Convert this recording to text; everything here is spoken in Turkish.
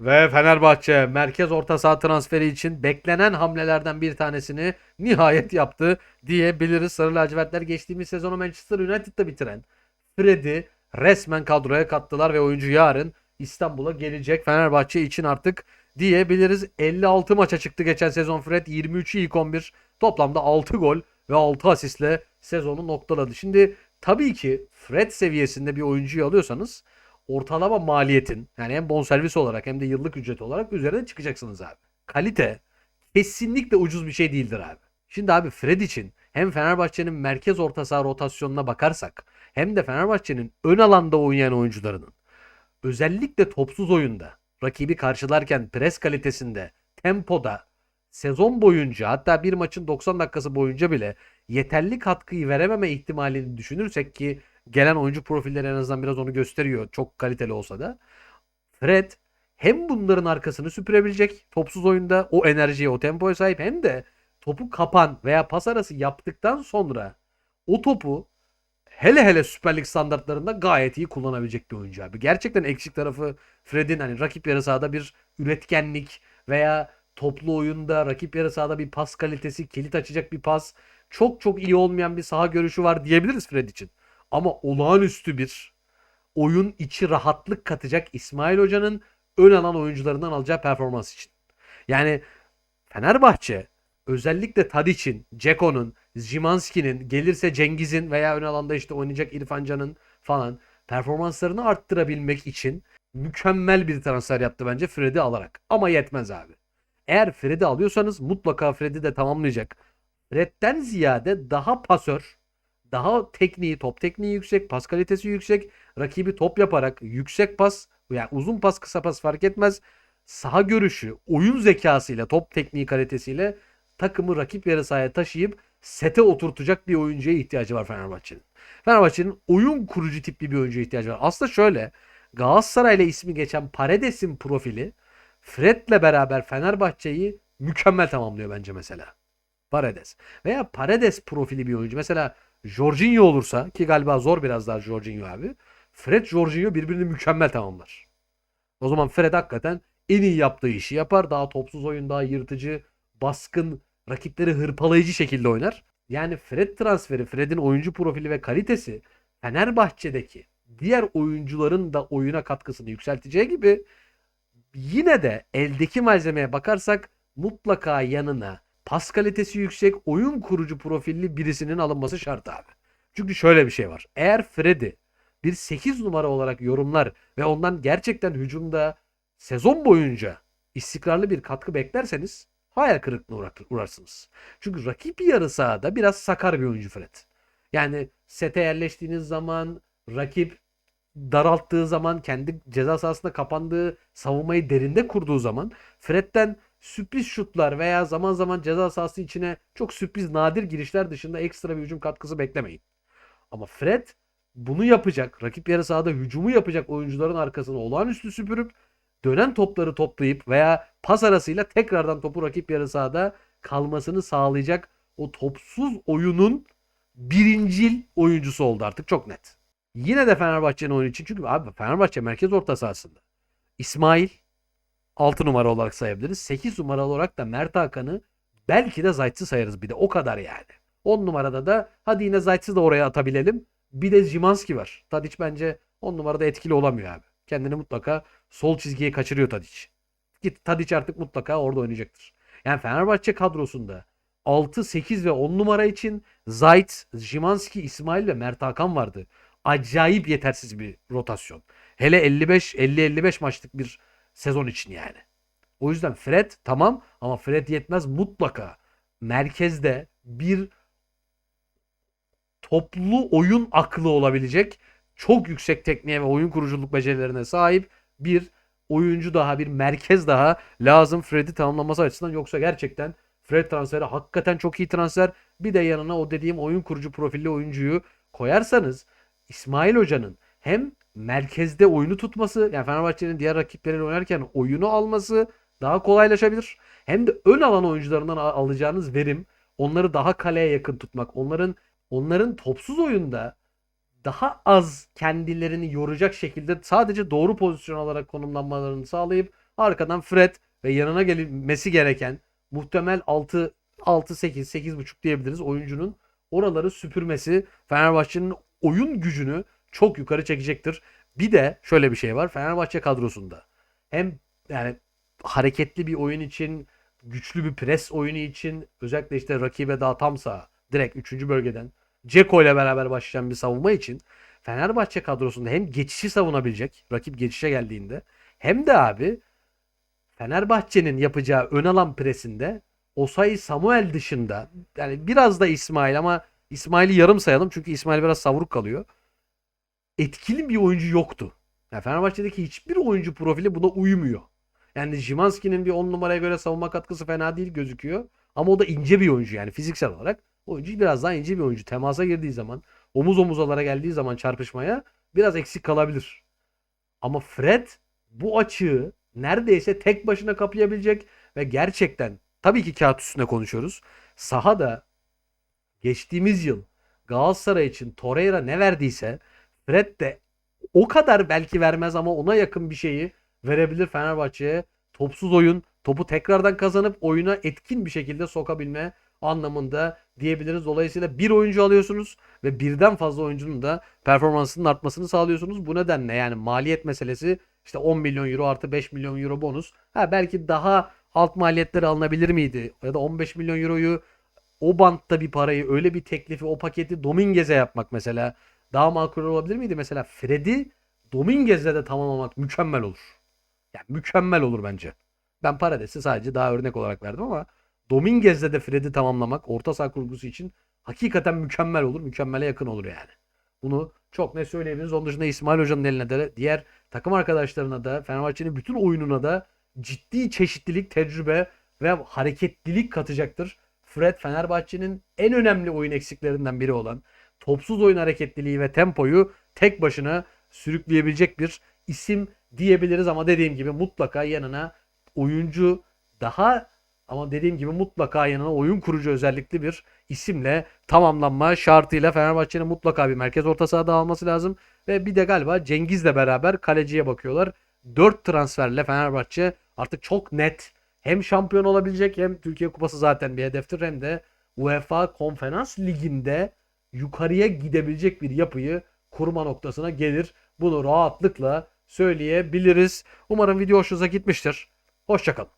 Ve Fenerbahçe merkez orta saha transferi için beklenen hamlelerden bir tanesini nihayet yaptı diyebiliriz. Sarı lacivertler geçtiğimiz sezonu Manchester United'da bitiren Fred'i resmen kadroya kattılar ve oyuncu yarın İstanbul'a gelecek. Fenerbahçe için artık diyebiliriz. 56 maça çıktı geçen sezon Fred. 23'ü ilk 11. Toplamda 6 gol ve 6 asistle sezonu noktaladı. Şimdi tabii ki Fred seviyesinde bir oyuncuyu alıyorsanız ortalama maliyetin yani hem bonservis olarak hem de yıllık ücret olarak üzerine çıkacaksınız abi. Kalite kesinlikle ucuz bir şey değildir abi. Şimdi abi Fred için hem Fenerbahçe'nin merkez orta saha rotasyonuna bakarsak hem de Fenerbahçe'nin ön alanda oynayan oyuncularının özellikle topsuz oyunda rakibi karşılarken pres kalitesinde, tempoda sezon boyunca hatta bir maçın 90 dakikası boyunca bile yeterli katkıyı verememe ihtimalini düşünürsek ki gelen oyuncu profilleri en azından biraz onu gösteriyor. Çok kaliteli olsa da. Fred hem bunların arkasını süpürebilecek topsuz oyunda o enerjiye, o tempoya sahip hem de topu kapan veya pas arası yaptıktan sonra o topu hele hele Süper Lig standartlarında gayet iyi kullanabilecek bir oyuncu abi. Gerçekten eksik tarafı Fred'in hani rakip yarı sahada bir üretkenlik veya toplu oyunda rakip yarı sahada bir pas kalitesi, kilit açacak bir pas çok çok iyi olmayan bir saha görüşü var diyebiliriz Fred için. Ama olağanüstü bir oyun içi rahatlık katacak İsmail Hoca'nın ön alan oyuncularından alacağı performans için. Yani Fenerbahçe özellikle Tadic'in, Ceko'nun, Zimanski'nin, gelirse Cengiz'in veya ön alanda işte oynayacak İrfan Can'ın falan performanslarını arttırabilmek için mükemmel bir transfer yaptı bence Fred'i alarak. Ama yetmez abi. Eğer Fred'i alıyorsanız mutlaka Fred'i de tamamlayacak. Fred'den ziyade daha pasör, daha tekniği, top tekniği yüksek, pas kalitesi yüksek, rakibi top yaparak yüksek pas, yani uzun pas, kısa pas fark etmez. Saha görüşü, oyun zekasıyla, top tekniği kalitesiyle takımı rakip yarı sahaya taşıyıp sete oturtacak bir oyuncuya ihtiyacı var Fenerbahçe'nin. Fenerbahçe'nin oyun kurucu tipli bir oyuncuya ihtiyacı var. Aslında şöyle Galatasaray'la ismi geçen Paredes'in profili Fred'le beraber Fenerbahçe'yi mükemmel tamamlıyor bence mesela. Paredes. Veya Paredes profili bir oyuncu. Mesela Jorginho olursa ki galiba zor biraz daha Jorginho abi. Fred Jorginho birbirini mükemmel tamamlar. O zaman Fred hakikaten en iyi yaptığı işi yapar. Daha topsuz oyun, daha yırtıcı, baskın, rakipleri hırpalayıcı şekilde oynar. Yani Fred transferi, Fred'in oyuncu profili ve kalitesi Fenerbahçe'deki diğer oyuncuların da oyuna katkısını yükselteceği gibi yine de eldeki malzemeye bakarsak mutlaka yanına pas kalitesi yüksek, oyun kurucu profilli birisinin alınması şart abi. Çünkü şöyle bir şey var. Eğer Fred'i bir 8 numara olarak yorumlar ve ondan gerçekten hücumda sezon boyunca istikrarlı bir katkı beklerseniz hayal kırıklığına uğrarsınız. Çünkü rakip yarı sahada biraz sakar bir oyuncu Fred. Yani sete yerleştiğiniz zaman rakip daralttığı zaman kendi ceza sahasında kapandığı savunmayı derinde kurduğu zaman Fred'den sürpriz şutlar veya zaman zaman ceza sahası içine çok sürpriz nadir girişler dışında ekstra bir hücum katkısı beklemeyin. Ama Fred bunu yapacak, rakip yarı sahada hücumu yapacak oyuncuların arkasına olağanüstü süpürüp dönen topları toplayıp veya pas arasıyla tekrardan topu rakip yarı sahada kalmasını sağlayacak o topsuz oyunun birincil oyuncusu oldu artık çok net. Yine de Fenerbahçe'nin oyunu için çünkü abi Fenerbahçe merkez orta sahasında İsmail 6 numara olarak sayabiliriz. 8 numara olarak da Mert Hakan'ı belki de Zayt'sı sayarız bir de o kadar yani. 10 numarada da hadi yine Zayt'sı da oraya atabilelim. Bir de Zimanski var. Tadic bence 10 numarada etkili olamıyor abi. Kendini mutlaka sol çizgiye kaçırıyor Tadic. Git Tadic artık mutlaka orada oynayacaktır. Yani Fenerbahçe kadrosunda 6, 8 ve 10 numara için Zayt, Zimanski, İsmail ve Mert Hakan vardı. Acayip yetersiz bir rotasyon. Hele 55 50-55 maçlık bir sezon için yani. O yüzden Fred tamam ama Fred yetmez mutlaka merkezde bir toplu oyun aklı olabilecek çok yüksek tekniğe ve oyun kuruculuk becerilerine sahip bir oyuncu daha bir merkez daha lazım Fred'i tamamlaması açısından yoksa gerçekten Fred transferi hakikaten çok iyi transfer. Bir de yanına o dediğim oyun kurucu profilli oyuncuyu koyarsanız İsmail Hoca'nın hem merkezde oyunu tutması yani Fenerbahçe'nin diğer rakipleriyle oynarken oyunu alması daha kolaylaşabilir. Hem de ön alan oyuncularından alacağınız verim onları daha kaleye yakın tutmak, onların onların topsuz oyunda daha az kendilerini yoracak şekilde sadece doğru pozisyon alarak konumlanmalarını sağlayıp Arkadan Fred ve yanına gelmesi gereken muhtemel 6 6 8 8.5 diyebiliriz oyuncunun oraları süpürmesi Fenerbahçe'nin oyun gücünü çok yukarı çekecektir. Bir de şöyle bir şey var. Fenerbahçe kadrosunda hem yani hareketli bir oyun için, güçlü bir pres oyunu için özellikle işte rakibe daha tam sağ direkt 3. bölgeden Ceko ile beraber başlayan bir savunma için Fenerbahçe kadrosunda hem geçişi savunabilecek rakip geçişe geldiğinde hem de abi Fenerbahçe'nin yapacağı ön alan presinde Osayi Samuel dışında yani biraz da İsmail ama İsmail'i yarım sayalım çünkü İsmail biraz savruk kalıyor. Etkili bir oyuncu yoktu. Yani Fenerbahçe'deki hiçbir oyuncu profili buna uymuyor. Yani Jimanski'nin bir 10 numaraya göre savunma katkısı fena değil gözüküyor. Ama o da ince bir oyuncu yani fiziksel olarak. Oyuncu biraz daha ince bir oyuncu. Temasa girdiği zaman, omuz omuzalara geldiği zaman çarpışmaya biraz eksik kalabilir. Ama Fred bu açığı neredeyse tek başına kapayabilecek ve gerçekten tabii ki kağıt üstünde konuşuyoruz. Sahada geçtiğimiz yıl Galatasaray için Torreira ne verdiyse Fred de o kadar belki vermez ama ona yakın bir şeyi verebilir Fenerbahçe'ye. Topsuz oyun, topu tekrardan kazanıp oyuna etkin bir şekilde sokabilme anlamında diyebiliriz. Dolayısıyla bir oyuncu alıyorsunuz ve birden fazla oyuncunun da performansının artmasını sağlıyorsunuz. Bu nedenle yani maliyet meselesi işte 10 milyon euro artı 5 milyon euro bonus. Ha belki daha alt maliyetleri alınabilir miydi? Ya da 15 milyon euroyu o bantta bir parayı öyle bir teklifi o paketi Dominguez'e yapmak mesela daha makul olabilir miydi? Mesela Fred'i Dominguez'le de tamamlamak mükemmel olur. Yani mükemmel olur bence. Ben Parades'i sadece daha örnek olarak verdim ama Dominguez'le de Fred'i tamamlamak orta saha kurgusu için hakikaten mükemmel olur. Mükemmele yakın olur yani. Bunu çok net söyleyebiliriz. Onun dışında İsmail Hoca'nın eline de diğer takım arkadaşlarına da Fenerbahçe'nin bütün oyununa da ciddi çeşitlilik, tecrübe ve hareketlilik katacaktır. Fred Fenerbahçe'nin en önemli oyun eksiklerinden biri olan topsuz oyun hareketliliği ve tempoyu tek başına sürükleyebilecek bir isim diyebiliriz ama dediğim gibi mutlaka yanına oyuncu daha ama dediğim gibi mutlaka yanına oyun kurucu özellikli bir isimle tamamlanma şartıyla Fenerbahçe'nin mutlaka bir merkez orta sahada alması lazım. Ve bir de galiba Cengiz'le beraber kaleciye bakıyorlar. 4 transferle Fenerbahçe artık çok net hem şampiyon olabilecek hem Türkiye Kupası zaten bir hedeftir hem de UEFA Konferans Ligi'nde yukarıya gidebilecek bir yapıyı kurma noktasına gelir. Bunu rahatlıkla söyleyebiliriz. Umarım video hoşunuza gitmiştir. Hoşçakalın.